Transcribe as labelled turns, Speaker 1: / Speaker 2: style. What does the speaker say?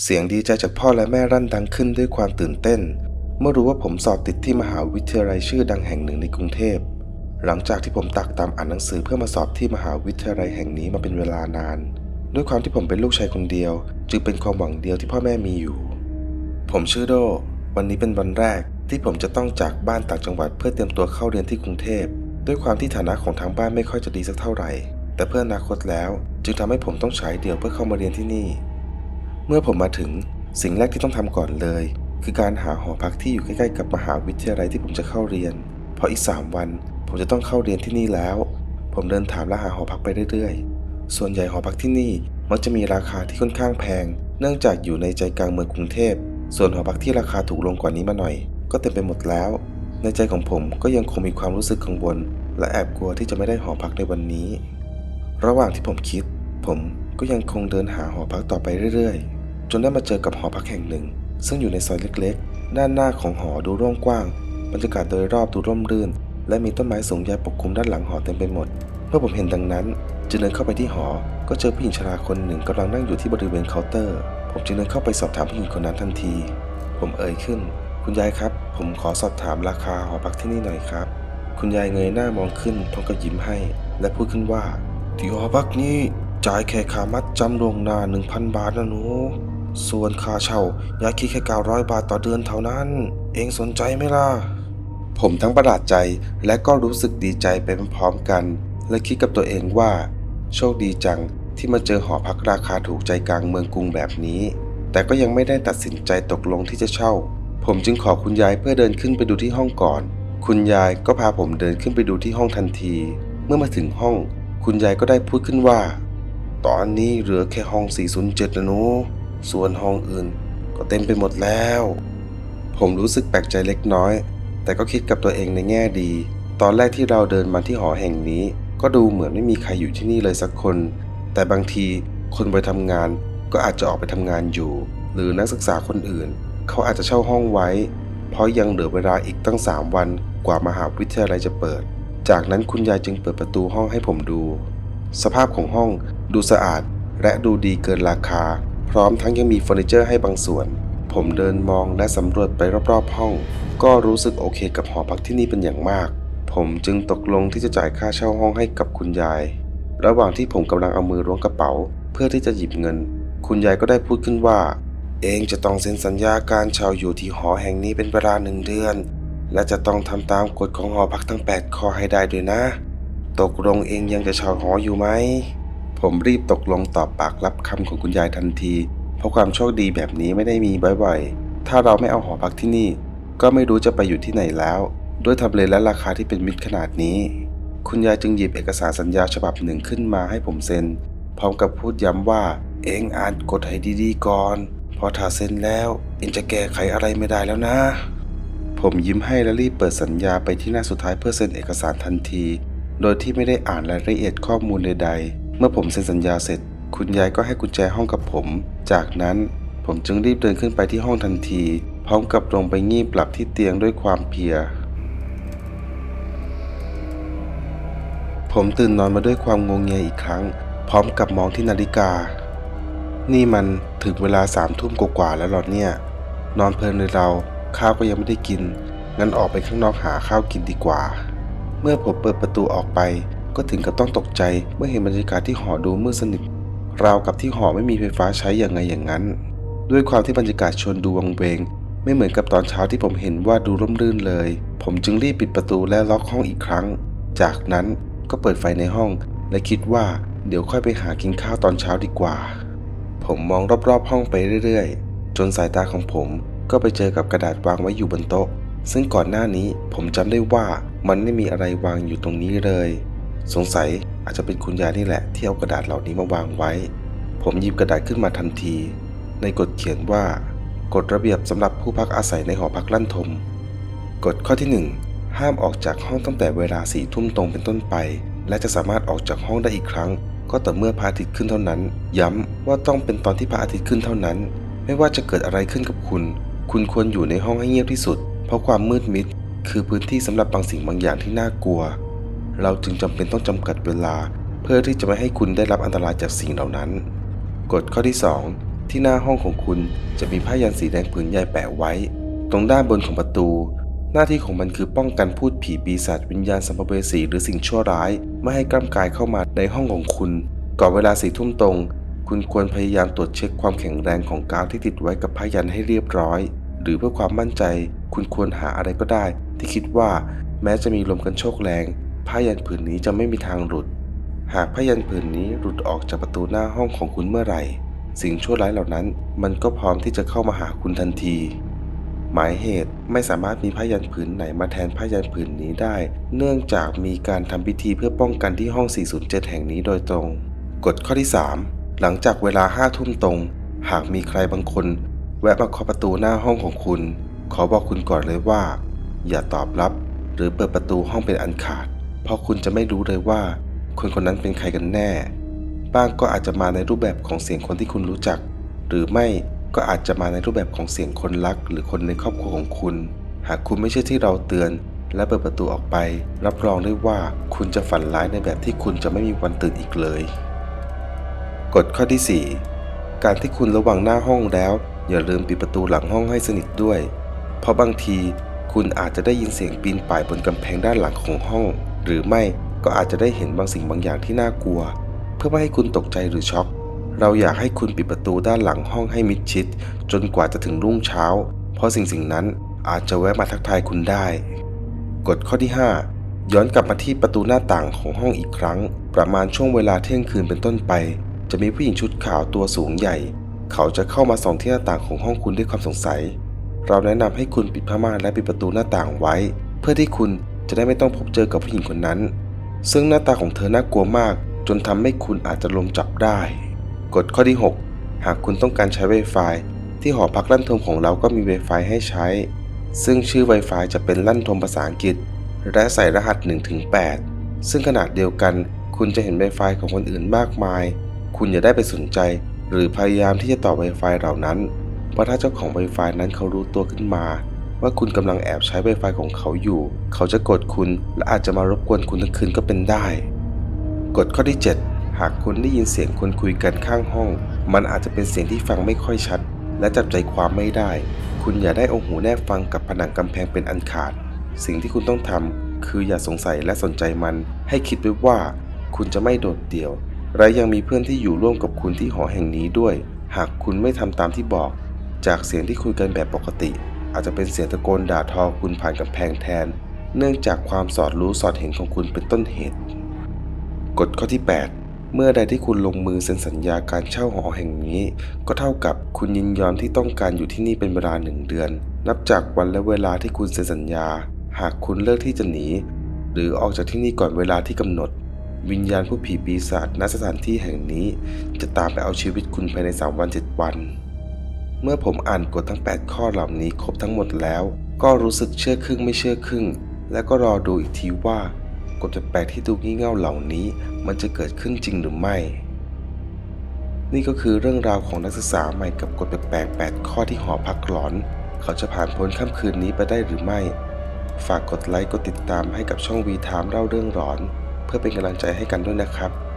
Speaker 1: เสียงดีใจจากพ่อและแม่รั่นดังขึ้นด้วยความตื่นเต้น เมื่อรู้ว่าผมสอบติดที่มหาวิทยาลัยชื่อดังแห่งหนึ่งในกรุงเทพ หลังจากที่ผมตักตามอ่านหนังสือเพื่อมาสอบที่มหาวิทยาลัยแห่งนี้มาเป็นเวลานาน ด้วยความที่ผมเป็นลูกชายคนเดียว จึงเป็นความหวังเดียวที่พ่อแม่มีอยู่ ผมชื่อโด วันนี้เป็นวันแรกที่ผมจะต้องจากบ้านต่างจังหวัดเพื่อเตรียมตัวเข้าเรียนที่กรุงเทพ ด้วยความที่ฐานะของทางบ้านไม่ค่อยจะดีสักเท่าไหร่ แต่เพื่ออนาคตแล้ว จึงทำให้ผมต้องใช้เดี่ยวเพื่อเข้ามาเรียนที่นี่ เมื่อผมมาถึงสิ่งแรกที่ต้องทำก่อนเลย คือการหาหอพักที่อยู่ใกล้ๆกับมหาวิทยาลัยที่ผมจะเข้าเรียน เพราะอีก 3 วัน ผมจะต้องเข้าเรียนที่นี่แล้ว ผมเดินถามและหาหอพักไปเรื่อยๆ ส่วนใหญ่หอพักที่นี่มักจะมีราคาที่ค่อนข้างแพง เนื่องจากอยู่ในใจกลางเมืองกรุงเทพ ส่วนหอพักที่ราคาถูกลงกว่านี้มาหน่อย ก็เต็มไปหมดแล้ว ในใจของผมก็ยังคงมีความรู้สึกกังวล และแอบกลัวที่จะไม่ได้หอพักในวันนี้ ระหว่างที่ผมคิด ผม ก็ยังคงเดินหาหอพักต่อไปเรื่อยๆ จนได้มาเจอกับหอพักแห่งหนึ่ง ซึ่งอยู่ในซอยเล็กๆ ด้านหน้าของหอดูโล่งกว้าง บรรยากาศโดยรอบดูร่มรื่น และมีต้นไม้สูงใหญ่ปกคลุมด้านหลังหอเต็มไปหมด เมื่อผมเห็นดังนั้น จึงเดินเข้าไปที่หอ ก็เจอผู้หญิงชราคนหนึ่งกำลังนั่งอยู่ที่บริเวณเคาน์เตอร์ ผมจึงเดินเข้าไปสอบถามผู้หญิงคนนั้นทันที ผมเอ่ยขึ้น คุณยายครับ ผมขอสอบถามราคาหอพักที่นี่หน่อยครับ คุณยายเงยหน้า มองขึ้นพร้อมกับยิ้มให้ และพูดขึ้นว่าที่หอพักนี้ จ่ายแค่ค่ามัดจำลวงหน้า 1,000 บาทนะหนู ส่วนค่าเช่ายายคิดแค่ 900 บาทต่อเดือนเท่านั้น เองสนใจไหมล่ะ ผมทั้งประหลาดใจและก็รู้สึกดีใจไปพร้อมๆกัน และคิดกับตัวเองว่า โชคดีจังที่มาเจอหอพักราคาถูกใจกลางเมืองกรุงแบบนี้ แต่ก็ยังไม่ได้ตัดสินใจตกลงที่จะเช่า ผมจึงขอคุณยายเพื่อเดินขึ้นไปดูที่ห้องก่อน คุณยายก็พาผมเดินขึ้นไปดูที่ห้องทันที เมื่อมาถึงห้อง คุณยายก็ได้พูดขึ้นว่า ตอนนี้เหลือแค่ห้อง 407 นะหนู ส่วนห้องอื่นก็เต็มไปหมดแล้ว ผมรู้สึกแปลกใจเล็กน้อย แต่ก็คิดกับตัวเองในแง่ดี ตอนแรกที่เราเดินมาที่หอแห่งนี้ ก็ดูเหมือนไม่มีใครอยู่ที่นี่เลยสักคน แต่บางทีคนไปทำงานก็อาจจะออกไปทำงานอยู่ หรือนักศึกษาคนอื่น เขาอาจจะเช่าห้องไว้ เพราะยังเหลือเวลาอีกตั้ง 3 วันกว่ามหาวิทยาลัยจะเปิด จากนั้นคุณยายจึงเปิดประตูห้องให้ผมดู สภาพของห้องดูสะอาดและดูดีเกินราคา พร้อมทั้งยังมีเฟอร์นิเจอร์ให้บางส่วน ผมเดินมองและสำรวจไปรอบๆห้อง ก็รู้สึกโอเคกับหอพักที่นี่เป็นอย่างมาก ผมจึงตกลงที่จะจ่ายค่าเช่าห้องให้กับคุณยาย ระหว่างที่ผมกำลังเอามือล้วงกระเป๋า เพื่อที่จะหยิบเงิน คุณยายก็ได้พูดขึ้นว่า เองจะต้องเซ็นสัญญาการเช่าอยู่ที่หอแห่งนี้เป็นเวลาหนึ่งเดือน และจะต้องทำตามกฎของหอพักทั้ง 8 ข้อให้ได้ด้วยนะ ตกลงเองยังจะเช่าหออยู่ไหม ผมรีบตกลงตอบปากรับคำของคุณยายทันที เพราะความโชคดีแบบนี้ไม่ได้มีบ่อยๆ ถ้าเราไม่เอาหอพักที่นี่ ก็ไม่รู้จะไปอยู่ที่ไหนแล้ว ด้วยทำเลและราคาที่เป็นมิตรขนาดนี้ คุณยายจึงหยิบเอกสารสัญญาฉบับหนึ่งขึ้นมาให้ผมเซ็น พร้อมกับพูดย้ำว่า เองอ่านกฎให้ดีๆก่อนพราะถ้าเซ็นแล้ว เองจะแก้ไขอะไรไม่ได้แล้วนะ ผมยิ้มให้และรีบเปิดสัญญาไปที่หน้าสุดท้ายเพื่อเซ็นเอกสารทันที โดยที่ไม่ได้อ่านรายละเอียดข้อมูลใดๆ เมื่อผมเซ็นสัญญาเสร็จ คุณยายก็ให้กุญแจห้องกับผม จากนั้นผมจึงรีบเดินขึ้นไปที่ห้องทันที พร้อมกับลงไปงีบหลับที่เตียงด้วยความเพีย ผมตื่นนอนมาด้วยความงงเงียอีกครั้ง พร้อมกับมองที่นาฬิกา นี่มันถึงเวลาสามทุ่มกว่าแล้วหรอเนี่ย นอนเพลินเลยเรา ข้าวก็ยังไม่ได้กิน งั้นออกไปข้างนอกหาข้าวกินดีกว่า เมื่อผมเปิดประตูออกไป ก็ถึงกับต้องตกใจเมื่อเห็นบรรยากาศที่หอดูมืดสนิทราวกับที่หอไม่มีไฟฟ้าใช้อย่างไงอย่างนั้น ด้วยความที่บรรยากาศชวนดูวังเวง ไม่เหมือนกับตอนเช้าที่ผมเห็นว่าดูร่มรื่นเลย ผมจึงรีบปิดประตูและล็อกห้องอีกครั้ง จากนั้นก็เปิดไฟในห้อง และคิดว่าเดี๋ยวค่อยไปหากินข้าวตอนเช้าดีกว่า ผมมองรอบๆห้องไปเรื่อยๆ จนสายตาของผมก็ไปเจอกับกระดาษวางไว้อยู่บนโต๊ะ ซึ่งก่อนหน้านี้ผมจำได้ว่ามันไม่มีอะไรวางอยู่ตรงนี้เลย สงสัยอาจจะเป็นคุณยายนี่แหละที่เอากระดาษเหล่านี้มาวางไว้ ผมหยิบกระดาษขึ้นมาทันที ในกฎเขียนว่ากฎระเบียบสำหรับผู้พักอาศัยในหอพักลั่นทมกฎข้อที่ 1 ห้ามออกจากห้องตั้งแต่เวลาสี่ทุ่มตรงเป็นต้นไป และจะสามารถออกจากห้องได้อีกครั้ง ก็ต่อเมื่อพระอาทิตย์ขึ้นเท่านั้น ย้ำว่าต้องเป็นตอนที่พระอาทิตย์ขึ้นเท่านั้น ไม่ว่าจะเกิดอะไรขึ้นกับคุณ คุณควรอยู่ในห้องให้เงียบที่สุด เพราะความมืดมิดคือพื้นที่สำหรับบางสิ่งบางอย่างที่น่ากลัว เราจึงจำเป็นต้องจำกัดเวลา เพื่อที่จะไม่ให้คุณได้รับอันตรายจากสิ่งเหล่านั้น กฎข้อที่ที่หน้าห้องของคุณจะมีผ้ายันสีแดงผืนใหญ่แปะไว้ ตรงด้านบนของประตู หน้าที่ของมันคือป้องกันพูดผีปีศาจวิญญาณสัมภเวสีหรือสิ่งชั่วร้าย ไม่ให้กล้ำกายเข้ามาในห้องของคุณ ก่อนเวลาสี่ทุ่มตรง คุณควรพยายามตรวจเช็คความแข็งแรงของกาวที่ติดไว้กับผ้ายันให้เรียบร้อย หรือเพื่อความมั่นใจ คุณควรหาอะไรก็ได้ ที่คิดว่าแม้จะมีลมกันโชกแรงผ้ายันผืนนี้จะไม่มีทางหลุด หากผ้ายันผืนนี้หลุดออกจากประตูหน้าห้องของคุณเมื่อไหร่ สิ่งชั่วร้ายเหล่านั้น มันก็พร้อมที่จะเข้ามาหาคุณทันที หมายเหตุไม่สามารถมีผ้ายันผืนไหนมาแทนผ้ายันผืนนี้ได้ เนื่องจากมีการทำพิธีเพื่อป้องกันที่ห้อง 407 แห่งนี้โดยตรง กฎข้อที่ 3 หลังจากเวลา5ทุ่มตรง หากมีใครบางคน แวะมาเคาะประตูหน้าห้องของคุณ ขอบอกคุณก่อนเลยว่า อย่าตอบรับ หรือเปิดประตูห้องเป็นอันขาด เพราะคุณจะไม่รู้เลยว่า คนคนนั้นเป็นใครกันแน่ บ้างก็อาจจะมาในรูปแบบของเสียงคนที่คุณรู้จัก หรือไม่ก็อาจจะมาในรูปแบบของเสียงคนรัก หรือคนในครอบครัวของคุณ หากคุณไม่เชื่อที่เราเตือน และเปิดประตูออกไป รับรองได้ว่าคุณจะฝันร้ายในแบบที่คุณจะไม่มีวันตื่นอีกเลย กฎข้อที่ 4 การที่คุณระวังหน้าห้องแล้ว อย่าลืมปิดประตูหลังห้องให้สนิทด้วย เพราะบางทีคุณอาจจะได้ยินเสียงปีนป่ายบนกำแพงด้านหลังของห้อง หรือไม่ก็อาจจะได้เห็นบางสิ่งบางอย่างที่น่ากลัว เพื่อไม่ให้คุณตกใจหรือช็อก เราอยากให้คุณปิดประตูด้านหลังห้องให้มิดชิด จนกว่าจะถึงรุ่งเช้า เพราะสิ่งสิ่งนั้นอาจจะแวะมาทักทายคุณได้ กฎข้อที่ 5 ย้อนกลับมาที่ประตูหน้าต่างของห้องอีกครั้ง ประมาณช่วงเวลาเที่ยงคืนเป็นต้นไป จะมีผู้หญิงชุดขาวตัวสูงใหญ่ เขาจะเข้ามาส่องที่หน้าต่างของห้องคุณด้วยความสงสัย เราแนะนำให้คุณปิดผ้าม่านและปิดประตูหน้าต่างไว้ เพื่อที่คุณจะได้ไม่ต้องพบเจอกับผู้หญิงคนนั้น ซึ่งหน้าตาของเธอน่ากลัวมาก จนทำให้คุณอาจจะลมจับได้ กฎข้อที่ 6 หากคุณต้องการใช้ Wi-Fi ที่หอพักลั่นทมของเราก็มี Wi-Fi ให้ใช้ ซึ่งชื่อ Wi-Fi จะเป็นลั่นทมภาษาอังกฤษ และใส่รหัส 1-8 ซึ่งขนาดเดียวกัน คุณจะเห็น Wi-Fi ของคนอื่นมากมาย คุณอย่าได้ไปสนใจ หรือพยายามที่จะต่อ Wi-Fi เหล่านั้น เพราะถ้าเจ้าของ Wi-Fi นั้นเขารู้ตัวขึ้นมา ว่าคุณกำลังแอบใช้ Wi-Fi ของเขาอยู่ เขาจะกดคุณและอาจจะมารบกวนคุณทั้งคืนก็เป็นได้ กฎข้อที่ 7 หากคุณได้ยินเสียงคนคุยกันข้างห้อง มันอาจจะเป็นเสียงที่ฟังไม่ค่อยชัด และจับใจความไม่ได้ คุณอย่าได้เอาหูแนบฟังกับผนังกำแพงเป็นอันขาด สิ่งที่คุณต้องทำคืออย่าสงสัยและสนใจมัน ให้คิดไว้ว่า คุณจะไม่โดดเดี่ยว และยังมีเพื่อนที่อยู่ร่วมกับคุณที่หอแห่งนี้ด้วย หากคุณไม่ทำตามที่บอก จากเสียงที่คุยกันแบบปกติ อาจจะเป็นเสียงตะโกนด่าทอคุณผ่านกำแพงแทน เนื่องจากความสอดรู้สอดเห็นของคุณเป็นต้นเหตุ กฎข้อที่ 8 เมื่อใดที่คุณลงมือเซ็นสัญญาการเช่าหอแห่งนี้ ก็เท่ากับคุณยินยอมที่ต้องการอยู่ที่นี่เป็นเวลาหนึ่งเดือน นับจากวันและเวลาที่คุณเซ็นสัญญา หากคุณเลือกที่จะหนีหรือออกจากที่นี่ก่อนเวลาที่กำหนด วิญญาณผู้ผีปีศาจณสถานที่แห่งนี้ จะตามไปเอาชีวิตคุณภายใน 3 วัน 7 วัน เมื่อผมอ่านกฎทั้ง 8 ข้อเหล่านี้ครบทั้งหมดแล้ว ก็รู้สึกเชื่อครึ่งไม่เชื่อครึ่ง และก็รอดูอีกทีว่ากฎแปลกๆที่ดูงี่เง่าเหล่านี้ มันจะเกิดขึ้นจริงหรือไม่ นี่ก็คือเรื่องราวของนักศึกษาใหม่กับกฎแปลก8ข้อที่หอพักหลอน เขาจะผ่านพ้นค่ำคืนนี้ไปได้หรือไม่ ฝากกดไลค์กดติดตามให้กับช่องวีทามเล่าเรื่องหลอน เพื่อเป็นกำลังใจให้กันด้วยนะครับ